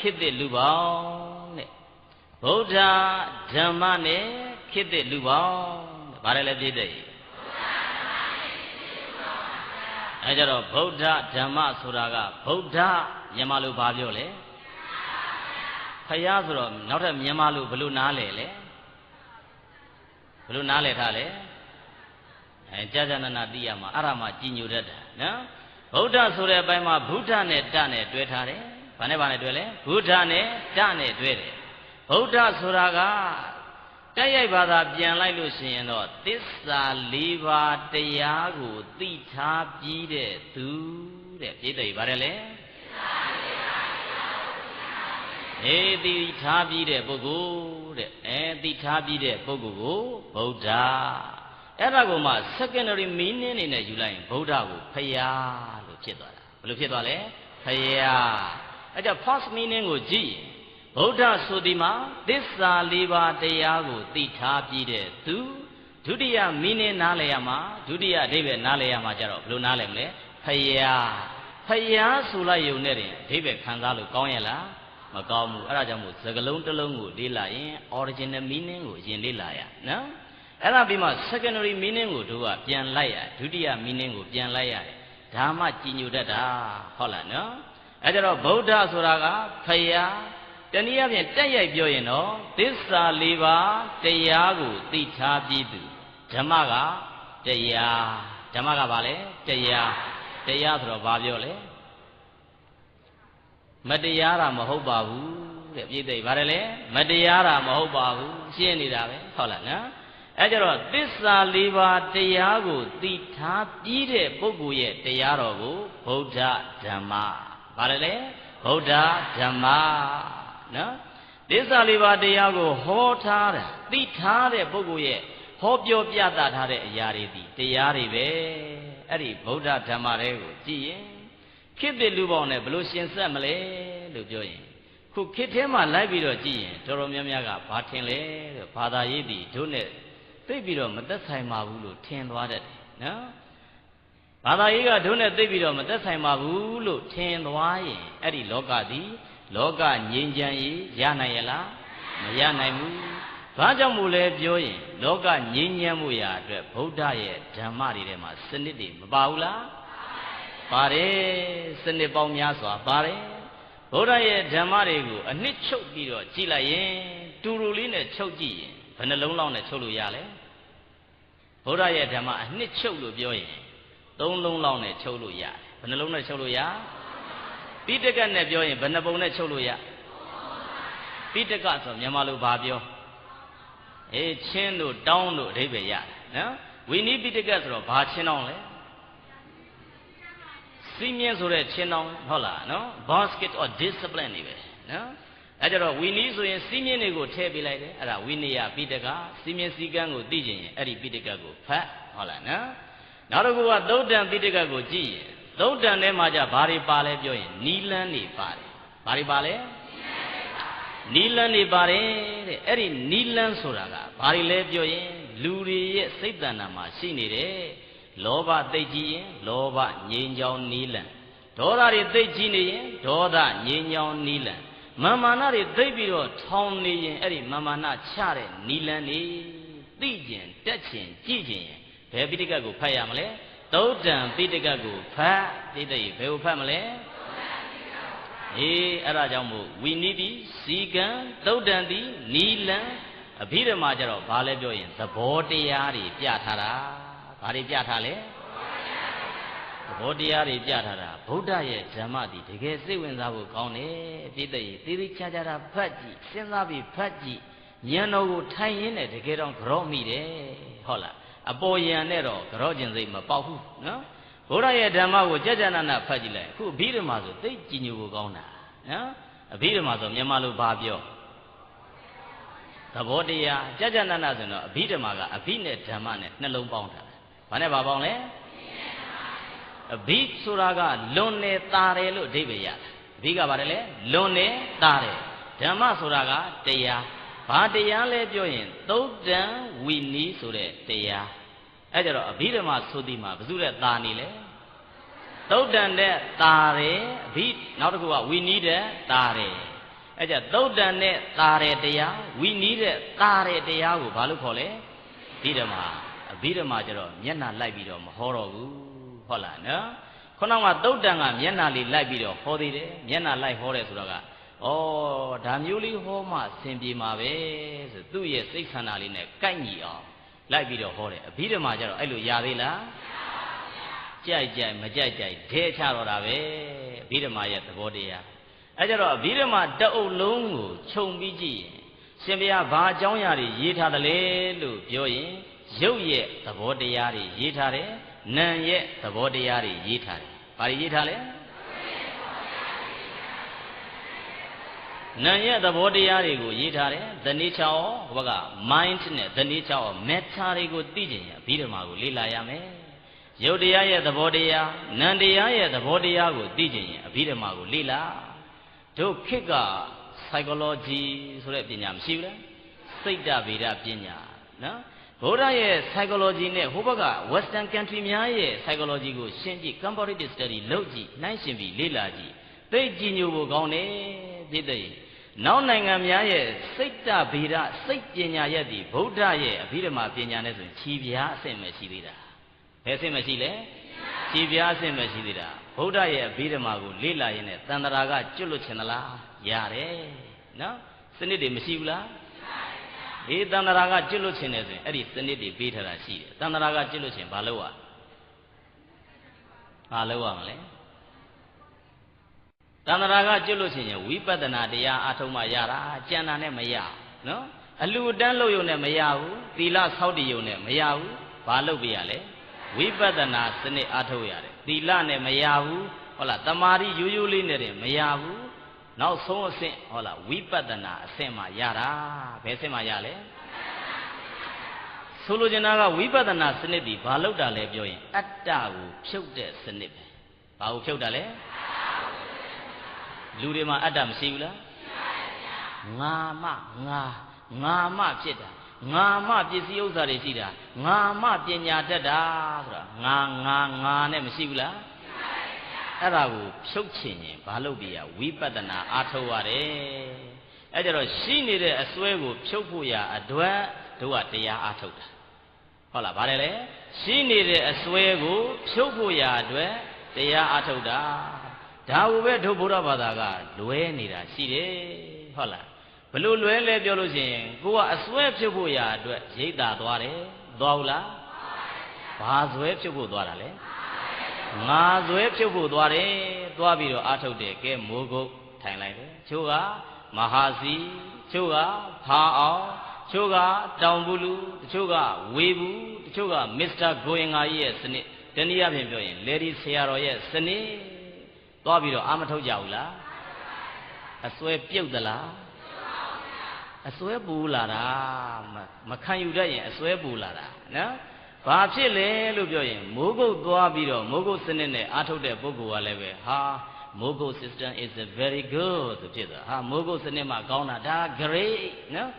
ခေတ်သစ်လူပေါင်းတဲ့ဗုဒ္ဓဓမ္မနဲ့ခေတ်သစ်လူပေါင်းတဲ့ဘာလဲလဲပြည့်တဲ့အဲကြတော့ဗုဒ္ဓဓမ္မဆိုတာကဗုဒ္ဓမြန်မာလိုဘာပြောလဲဖယားဆိုတော့နောက်ထပ်မြန်မာလိုဘယ်လိုနားလဲလဲဘယ်လိုနားလဲထားလဲအဲကြာကြာနာနာသိရမှာအဲ့ဒါမှကြည်ညိုတတ်တာနော်ဗုဒ္ဓဆိုတဲ့အပိုင်းမှာဗုဒ္ဓနဲ့တနဲ့တွဲထားတယ် ဘာနဲ့ဘာနဲ့တွဲလဲဗုဒ္ဓနဲ့တနဲ့တွဲတယ်ဗုဒ္ဓဆိုတာကတိုက်ရိုက်ဘာသာပြန်လိုက်လို့ရှိရင်တော့သစ္စာ၄ပါးတရားကိုသိထားပြီးတဲ့သူတဲ့ပြိတ္တိဘာတယ်လဲအေးသိထားပြီးတဲ့ပုဂ္ဂိုလ်တဲ့အဲသိထားပြီးတဲ့ပုဂ္ဂိုလ်ကိုဗုဒ္ဓအဲ့ဒါကိုမှ secondary meaning အနေနဲ့ယူလိုက်ရင်ဗုဒ္ဓကိုဖယားလို့ဖြစ်သွားတာဘယ်လိုဖြစ်သွားလဲဖယား အဲ့ကြောင့် first meaning ကိုကြည့်ရင်ဗုဒ္ဓဆိုဒီမှာသစ္စာလေးပါးတရားကိုသိထားပြီးတဲ့သူဒုတိယမီနင်းနားလည်ရမှာဒုတိယအဓိပ္ပာယ်နားလည်ရမှာကြတော့ဘယ်လိုနားလည်မလဲဖယားဖယားဆိုလိုက်ယုံနဲ့တင်အဓိပ္ပာယ်ခံစားလို့ကောင်းရဲ့လားမကောင်းဘူးအဲ့ဒါကြောင့်မို့စကလုံးတစ်လုံးကိုလေ့လာရင် original meaning ကိုအရင်လေ့လာရနော်အဲ့ဒါပြီးမှ secondary meaning ကိုတို့ကပြန်လိုက်ရဒုတိယ meaning ကိုပြန်လိုက်ရတယ်ဒါမှကြည်ညိုတတ်တာဟုတ်လားနော် အဲ့ကြတော့ဗုဒ္ဓဆိုတာကဖယားတနည်းအားဖြင့်တက်ရိုက်ပြောရင်တော့သစ္စာ၄ပါးတရားကိုသိထားပြီးသူဓမ္မကတရားဓမ္မကဘာလဲတရားတရားဆိုတော့ဘာပြောလဲမတရားတာမဟုတ်ပါဘူးတဲ့ပြည့်သိဘာလဲမတရားတာမဟုတ်ပါဘူးရှင်းနေတာပဲဟုတ်လားနော်အဲကြတော့သစ္စာ၄ပါးတရားကိုသိထားပြီးတဲ့ပုဂ္ဂိုလ်ရဲ့တရားတော်ကိုဗုဒ္ဓဓမ္မ ဘာလဲလဲဗုဒ္ဓဓမ္မနော်သစ္စာလေးပါးတရားကိုဟောထားတာသိထားတဲ့ပုဂ္ဂိုလ်ရဲ့ဟောပြောပြသထားတဲ့အရာတွေဒီတရားတွေပဲအဲ့ဒီဗုဒ္ဓဓမ္မတွေကိုကြည့်ရင်ခေတ်တလူပေါင်းနဲ့ဘလို့ရှင်ဆက်မလဲလို့ပြောရင်ခုခေတ်ထဲမှာလိုက်ပြီးတော့ကြည့်ရင်တော်တော်များများကဘာထင်လဲတဲ့ဘာသာရေးဒီတို့နဲ့သိပြီးတော့မသက်ဆိုင်ပါဘူးလို့ထင်သွားတတ်တယ်နော် ဘာသာရေးကတို့နဲ့သိပြီးတော့မသက်ဆိုင်ပါဘူးလို့ထင်သွားရင်အဲ့ဒီလောကသည်လောကငြိမ်းချမ်းရေးရနိုင်ရလားမရနိုင်ဘူးဘာကြောင့်မို့လဲပြောရင် လောကငြိမ်းချမ်းမှုရာအတွက်ဗုဒ္ဓရဲ့ဓမ္မတွေထဲမှာစနစ်တွေမပါဘူးလားပါတယ်စနစ်ပေါင်းများစွာပါတယ်ဗုဒ္ဓရဲ့ဓမ္မတွေကိုအနှစ်ချုပ်ပြီးတော့ကြည်လိုက်ရင်တူတူလေးနဲ့ချုပ်ကြည့်ရင်ဘယ်နှလုံးလောက်နဲ့ချုပ်လို့ရလဲဗုဒ္ဓရဲ့ဓမ္မအနှစ်ချုပ်လို့ပြောရင် သုံးလုံးလောက်နဲ့ချုပ်လို့ရတယ်ဘယ်နှလုံးနဲ့ချုပ်လို့ရပိဋကတ်နဲ့ပြောရင်ဘယ်နှပုံနဲ့ချုပ်လို့ရပိဋကတ်ဆိုမြန်မာလိုဘာပြောအေးချင်းတို့တောင်းတို့အဓိပ္ပာယ်ရတယ်နော်ဝိနည်းပိဋကတ်ဆိုတော့ဘာချင်းတောင်းလဲစီးမြင့်ဆိုတဲ့ချင်းတောင်းဟုတ်လားနော် basket or discipline နေပဲနော်အဲကြတော့ဝီနီးဆိုရင်စီးမြင့်တွေကိုထည့်ပေးလိုက်တယ်အဲ့ဒါဝိနည်းပိဋကစီးမြင့်စည်းကမ်းကိုသိကျင်ရင်အဲ့ဒီပိဋကကိုဖတ်ဟုတ်လားနော် နောက်တစ်ခုကသုတ်တံပိဋကကိုကြည့်ရင်သုတ်တန်ထဲမှာじゃဘာတွေပါလဲပြောရင်နီလန်းနေပါတယ်ဘာတွေပါလဲနီလန်းနေပါတယ်တဲ့အဲ့ဒီနီလန်းဆိုတာကဘာတွေလဲပြောရင်လူတွေရဲ့စိတ်တဏ္ဍာမှာရှိနေတဲ့လောဘသိကြီးရင်လောဘငြိမ်းချောင်းနီလန်းဒေါသတွေသိကြီးနေရင်ဒေါသငြိမ်းချောင်းနီလန်းမာမာနတွေသိပြီးတော့ထောင်နေရင်အဲ့ဒီမာမာနချတဲ့နီလန်းနေသိကျင်တက်ကျင်ကြည့်ကျင်ရင် ဘယ်ပိဋကတ်ကိုဖတ်ရမလဲသုတ်တံပိဋကတ်ကိုဖတ်တိတိဘယ်ကိုဖတ်မလဲအေးအဲ့ဒါကြောင့်မို့ဝီနိတိစီကံသုတ်တံတိနီလံအဘိဓမ္မာကျတော့ဘာလဲပြောရင်သဘောတရားတွေပြထားတာဘာတွေပြထားလဲသဘောတရားတွေပြထားတာဗုဒ္ဓရဲ့ဓမ္မဒီတကယ်စိတ်ဝင်စားဖို့ကောင်းတယ်ပြည့်တဲ့သေးသေးချာချာတာဖတ်ကြည့်စဉ်းစားပြီးဖတ်ကြည့်ဉာဏ်တော်ကိုထိုင်ရင်းနဲ့တကယ်တော့ကြော့မိတယ်ဟုတ်လား အပေါ်ယံနဲ့တော့ကြောကျင်စိတ်မပေါက်ဘူးနော်ဘုရားရဲ့ဓမ္မကိုကြကြနာနာဖတ်ကြည့်လိုက်အခုအဘိဓမ္မာဆိုသိကြည်ညိုဖို့ကောင်းတာနော်အဘိဓမ္မာဆိုမြန်မာလိုဘာပြောသဘောတရားကြကြနာနာဆိုတော့အဘိဓမ္မာကအဘိနဲ့ဓမ္မနဲ့နှလုံးပေါင်းတာဘာနဲ့ဘာပေါင်းလဲအဘိဆိုတာကလွန်နေတာတယ်လို့အဓိပ္ပာယ်ရတယ်အဘိကဘာတယ်လဲလွန်နေတာတယ်ဓမ္မဆိုတာကတရားဘာတရားလဲပြောရင်သုတ်တံဝီနီးဆိုတဲ့တရား အဲကြတော့အဘိဓမ္မာဆိုသည်မှာဘယ်သူတဲ့ตาနေလဲသုတ်တံတဲ့ตาတယ်အဘိနောက်တစ်ခုကဝီနီးတဲ့ตาတယ် အဲ့ကြသုတ်တန်နဲ့သာတဲ့တရားဝီနီးတဲ့သာတဲ့တရားကိုဘာလို့ခေါ်လဲဘိဓမ္မာအဘိဓမ္မာကျတော့မျက်နှာလိုက်ပြီးတော့မဟောတော့ဘူးဟုတ်လားနော်ခုနကသုတ်တန်ကမျက်နှာလေးလိုက်ပြီးတော့ဟောသေးတယ်မျက်နှာလိုက်ဟောတယ်ဆိုတော့ကဩဒါမျိုးလေးဟောမှအဆင်ပြေမှာပဲဆိုသူ့ရဲ့စိတ်ဆန္ဒလေးနဲ့ကိုက်ညီအောင် လိုက်ပြီးတော့ဟောတယ်အဘိဓမ္မာကျတော့အဲ့လိုရသေးလားကြိုက်ကြိုက်မကြိုက်ကြိုက်ဒဲချတော့တာပဲအဘိဓမ္မာရဲ့သဘောတရားအဲကြတော့အဘိဓမ္မာတအုပ်လုံးကိုခြုံပြီးကြည့်ရင်ရှင်ဘုရားဘာအကြောင်းအရာတွေရေးထားတယ်လဲလို့ပြောရင်ရုပ်ရဲ့သဘောတရားတွေရေးထားတယ်နာမ်ရဲ့သဘောတရားတွေရေးထားတယ်ဘာတွေရေးထားလဲ နာမ်ရဲ့သဘောတရားတွေကိုရေးထားတယ် the nature of ဟိုဘက mind နဲ့ the nature of matter တွေကိုသိကျင်ရင်အဘိဓမ္မာကိုလေ့လာရမယ်ရုပ်တရားရဲ့သဘောတရားနာမ်တရားရဲ့သဘောတရားကိုသိကျင်ရင်အဘိဓမ္မာကိုလေ့လာတို့ခေတ်က psychology ဆိုတဲ့ပညာမရှိဘူးလားစိတ်တဗေဒပညာနော်ဗုဒ္ဓရဲ့ psychology နဲ့ဟိုဘက်က western country များရဲ့ psychology ကိုရှင်းကြည့် comparative study လုပ်ကြည့်နှိုင်းယှဉ်ပြီးလေ့လာကြည့် သိကြည်ညိုဖို့ကောင်းတယ်ပြည့်တဲ့နောက်နိုင်ငံများရဲ့စိတ်တဗေဒစိတ်ပညာရဲ့ဒီဗုဒ္ဓရဲ့အဘိဓမ္မာပညာနဲ့ဆိုရင်ခြီးပြားအဆင့်ပဲရှိသေးတာဘယ်အဆင့်မရှိလဲခြီးပြားအဆင့်ပဲရှိသေးတာဗုဒ္ဓရဲ့အဘိဓမ္မာကိုလေ့လာရင်းနဲ့တန်တရာကကျွတ်လွတ်ချင်သလားရတယ်နော်စနစ်တွေမရှိဘူးလားအေးတန်တရာကကျွတ်လွတ်ချင်တယ်ဆိုရင်အဲ့ဒီစနစ်တွေပေးထားတာရှိတယ်တန်တရာကကျွတ်လွတ်ချင်ဘာလုပ်ရဘာလုပ်ရမလဲ တန်တရာကကျွတ်လွတ်ချင်ရင်ဝိပဿနာတရားအထုံးမှရတာကြံတာနဲ့မရနော်အလူတန်းလို့ယုံနဲ့မရဘူးသီလဆောက်တည်ယုံနဲ့မရဘူးဘာလုပ်ပြရလဲဝိပဿနာစနစ်အထုတ်ရတယ်သီလနဲ့မရဘူးဟုတ်လားတမာရီရိုးရိုးလေးနဲ့တည်းမရဘူးနောက်ဆုံးအဆင့်ဟုတ်လားဝိပဿနာအဆင့်မှရတာဘယ်အဆင့်မှရလဲဆိုလိုချင်တာကဝိပဿနာစနစ်ဒီဘာလို့တာလဲပြောရင်အတ္တကိုဖြုတ်တဲ့စနစ်ပဲဘာကိုဖြုတ်တာလဲ လူတွေမှာအတ္တမရှိဘူးလားငါမငါငါမဖြစ်တာငါမပစ္စည်းဥစ္စာတွေရှိတာငါမပညာတတ်တာဆိုတာငါငါငါနဲ့မရှိဘူးလားအဲ့ဒါကိုဖြုတ်ချင်ရင်ဘာလုပ်ပြရဝိပဿနာအားထုတ်ရတယ်အဲ့ကြတော့ရှိနေတဲ့အစွဲကိုဖြုတ်ဖို့ရအတွက်တို့ကတရားအားထုတ်တာဟုတ်လားဗါတယ်လေရှိနေတဲ့အစွဲကိုဖြုတ်ဖို့ရအတွက်တရားအားထုတ်တာ ဒါကိုပဲတို့ဘုရားဘာသာကလွဲနေတာရှိတယ်ဟုတ်လားဘလို့လွဲလဲပြောလို့ရှိရင်ကိုကအစွဲဖြုတ်ဖို့ရာအတွက်ရိတ်တာသွားတယ်သွားဘူးလားဘာစွဲဖြုတ်ဖို့သွားတာလဲငါစွဲဖြုတ်ဖို့သွားတယ်သွားပြီးတော့အာထုတ်တယ်ကဲမိုးကုတ်ထိုင်လိုက်တယ်ချို့ကမဟာစီချို့ကဖာအောင်ချို့ကတောင်ဘူးလူတချို့ကဝေဘူးတချို့ကမစ္စတာဂိုရင်ငါကြီးရဲ့စနစ်တနည်းအားဖြင့်ပြောရင်လေဒီဆရာတော်ရဲ့စနစ် သွားပြီးတော့အာမထုတ်ကြဘူးလားအစွဲပြုတ်သလားအစွဲပူလာတာမခံယူတတ်ရင်အစွဲပူလာတာနော်ဘာဖြစ်လဲလို့ပြောရင်မိုးကုတ်သွားပြီးတော့မိုးကုတ်စနစ်နဲ့အားထုတ်တဲ့ပုဂ္ဂိုလ်ကလည်းပဲဟာမိုးကုတ် system is a very good ဆိုဖြစ်သွားဟာမိုးကုတ်စနစ်မှာကောင်းတာဒါ great နော်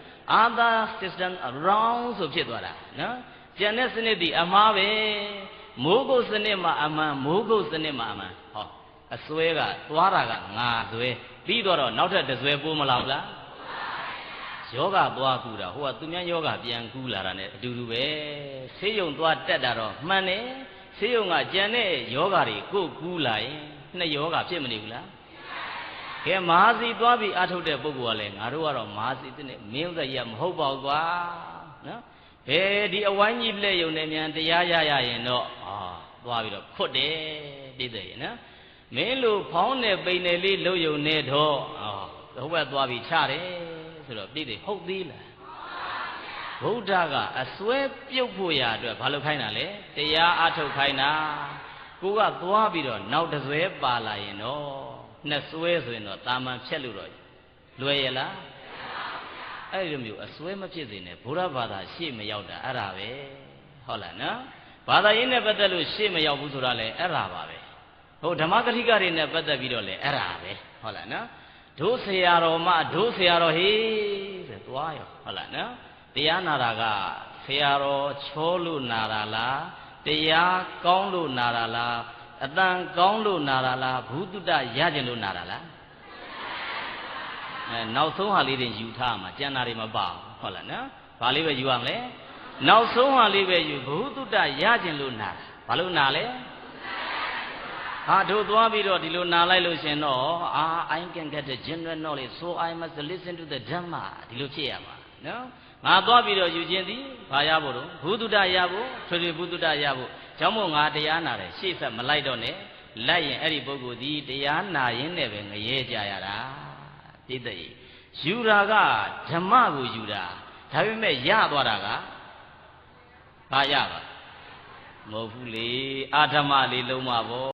other system wrong ဆိုဖြစ်သွားတာနော်ကျန်တဲ့စနစ်ဒီအမှားပဲမိုးကုတ်စနစ်မှာအမှန်မိုးကုတ်စနစ်မှာအမှန်ဟော အစွဲကသွားတာကငါစွဲပြီးတော့နောက်ထပ်တစ်စွဲပိုးမလောက်လားယောဂသွားကူတာဟိုကသူများယောဂပြန်ကူလာတာ ਨੇ အတူတူပဲဆေးရုံသွားတက်တာတော့မှန်တယ်ဆေးရုံကကြံတဲ့ယောဂတွေကိုကူလာရင်နှစ်ယောဂဖြစ်မနေဘူးလားကဲမဟာစီသွားပြီးအထုတ်တဲ့ပုဂ္ဂိုလ်ကလည်းငါတို့ကတော့မဟာစီတဲ့မင်းဥစ္စာကြီးကမဟုတ်ပါဘူးကွာနော်ဘယ်ဒီအဝိုင်းကြီးလက်ယုံနဲ့မြန်တရားရရရင်တော့အာသွားပြီးတော့ခွတ်တယ်ပြည့်တယ်ရနော် မင်းလိုဖောင်းတဲ့ပိန်တယ်လေးလှုပ်ယုံနေတော့အာဟိုဘက်သွားပြီးချတယ်ဆိုတော့ပြည့်တယ်ဟုတ်သေးလားဗုဒ္ဓကအစွဲပြုတ်ဖို့ရာအတွက်ဘာလို့ခိုင်းတာလဲတရားအထုတ်ခိုင်းတာကိုကသွားပြီးတော့နောက်တစ်စွဲပါလာရင်တော့နှစ်စွဲဆိုရင်တော့တာမန်ဖြက်လို့တော့လွယ်ရလားအဲ့ဒီမျိုးအစွဲမဖြစ်စေနဲ့ဘုရားဘာသာရှေ့မရောက်တာအဲ့ဒါပဲဟုတ်လားနော်ဘာသာရေးနဲ့ပတ်သက်လို့ရှေ့မရောက်ဘူးဆိုတာလေအဲ့ဒါပါပဲ ဟိုဓမ္မကတိကတွေနဲ့ပတ်သက်ပြီးတော့လေအဲ့ဒါပဲဟုတ်လားနော်ဒုဆရာတော်မဒုဆရာတော်ဟေးဆိုသွားရောဟုတ်လားနော်တရားနာတာကဆရာတော်ချောလို့နာတာလားတရားကောင်းလို့နာတာလားအတန်ကောင်းလို့နာတာလားဘုဒ္ဓရကြင်လို့နာတာလားဟအဲနောက်ဆုံးဟာလေးတွေယူထားမှာကျန်တာတွေမပါဘူးဟုတ်လားနော်ဘာလေးပဲယူရမလဲနောက်ဆုံးဟာလေးပဲယူဘ ഹു တုတ္တရခြင်းလို့နာဘာလို့နာလဲ ဟာတို့သွားပြီးတော့ဒီလိုနာလိုက်လို့ရှင်တော့အာ I can get the general knowledge so I must listen to the dhamma ဒီလိုဖြစ်ရမှာနော်ငါသွားပြီးတော့ယူခြင်းသည်ဘာရဖို့တော့ဘုဒ္ဓရဖို့ထွေထွေဘုဒ္ဓရဖို့ကျောင်းမို့ငါတရားနာတယ်ရှေ့ဆက်မလိုက်တော့နဲ့လိုက်ရင်အဲ့ဒီပုဂ္ဂိုလ်ဒီတရားနာရင်းနဲ့ပဲငရဲကြရတာပြည့်တဲ့ယူတာကဓမ္မကိုယူတာဒါပေမဲ့ရသွားတာကဘာရပါမဟုတ်ဘူးလေအာဓမ္မလေးလုံးမပေါ့